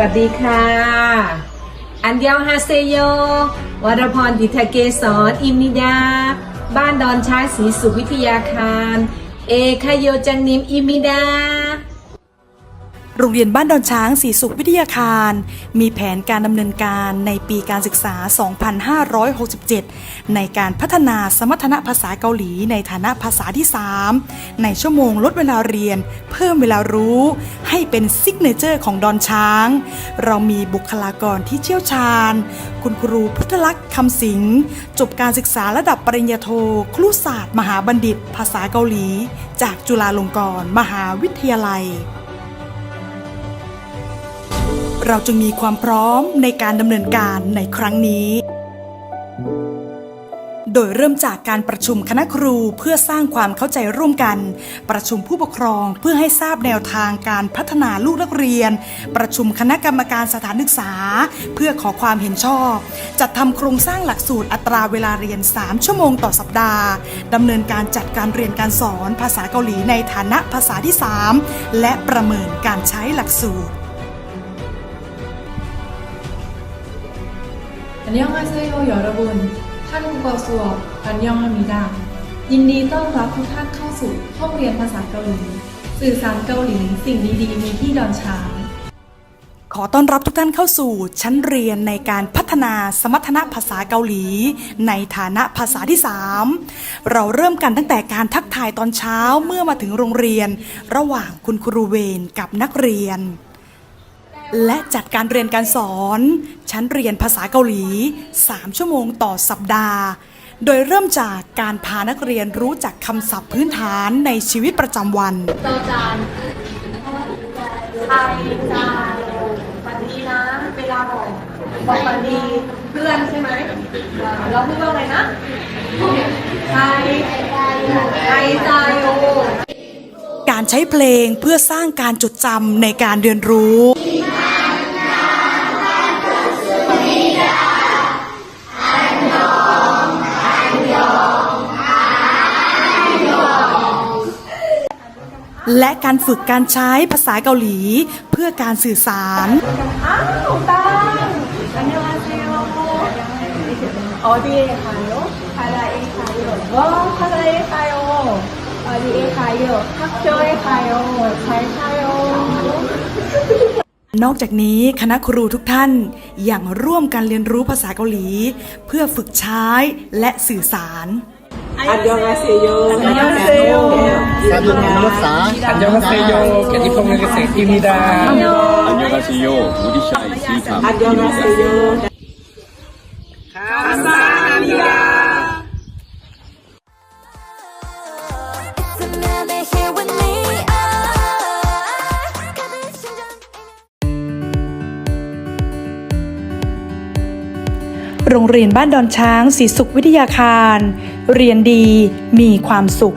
วัสดีค่ะ อันยองฮาเซโยวรพรดิทเกศรอิมิดา บ้านดอนช้างศรีสุวิทยาคาร เอคโยจังนิมอิมิดา โรงเรียนบ้านดอนช้างศรีสุขวิทยาคาร มีแผนการดำเนินการในปีการศึกษา 2567 ในการพัฒนาสมรรถนะภาษาเกาหลีในฐานะภาษาที่ 3 ในชั่วโมงลดเวลาเรียน เพิ่มเวลารู้ ให้เป็นซิกเนเจอร์ของดอนช้าง เรามีบุคลากรที่เชี่ยวชาญ คุณครูพุทธลักษ์คำสิงจบการศึกษาระดับปริญญาโทครุศาสตร์ มหาบัณฑิต ภาษาเกาหลี จากจุฬาลงกรณ์มหาวิทยาลัย เราจึงมีความพร้อมในการดำเนินการในครั้งนี้ โดยเริ่มจากการประชุมคณะครูเพื่อสร้างความเข้าใจร่วมกัน ประชุมผู้ปกครองเพื่อให้ทราบแนวทางการพัฒนาลูกนักเรียน ประชุมคณะกรรมการสถานศึกษา เพื่อขอความเห็นชอบ จัดทำโครงสร้างหลักสูตรอัตราเวลาเรียน 3 ชั่วโมงต่อสัปดาห์ดำเนินการจัดการเรียนการสอนภาษาเกาหลีในฐานะภาษาที่ 3 และประเมินการใช้หลักสูตร อันยองอาเซโยยอรบุญท่านกัวซัวอันยองอามิดา ยินดีต้อนรับทุกท่านเข้าสู่ห้องเรียนภาษาเกาหลี สื่อสารเกาหลี สิ่งดีๆ มีที่ดอนช้าง ขอต้อนรับทุกท่านเข้าสู่ชั้นเรียนในการพัฒนาสมรรถนะภาษาเกาหลี ในฐานะภาษาที่ 3 เราเริ่มกันตั้งแต่การทักทายตอนเช้าเมื่อมาถึงโรงเรียน ระหว่างคุณครูเวนกับนักเรียน และจัดการเรียนการสอน ชั้นเรียนภาษาเกาหลี 3 ชั่วโมงต่อสัปดาห์ โดยเริ่มจากการพานักเรียนรู้จักคำศัพท์พื้นฐานในชีวิตประจำวัน จอจานไทยจานฝันดีนะ เวลาบอกบอกฝันดีเพื่อนใช่ไหมเราพูดว่าอะไรนะไทยไทยใจโอ ใช้เพลงเพื่อสร้างการจดจำในการเรียนรู้และการฝึกการใช้ภาษาเกาหลีเพื่อการสื่อสารอ าวตังอันยองอาเซโยออดีเอคายโยคาราเอคายโยว้าวคาราเอคายโยออดีเอคายโยฮักโจเอคายโยใช้คายโย นอกจากนี้คณะครูทุกท่านยังร่วมกันเรียนรู้ภาษาเกาหลี เพื่อฝึกใช้และสื่อสาร อันยองฮาเซโย 안녕하세요. 사진입니다. 안녕하세요. 개디펑의 쌤입니다. 안녕하세요. 우리샤 이시카. อันยองฮาเซโย โรงเรียนบ้านดอนช้างศรีสุขวิทยาคาร เรียนดีมีความสุข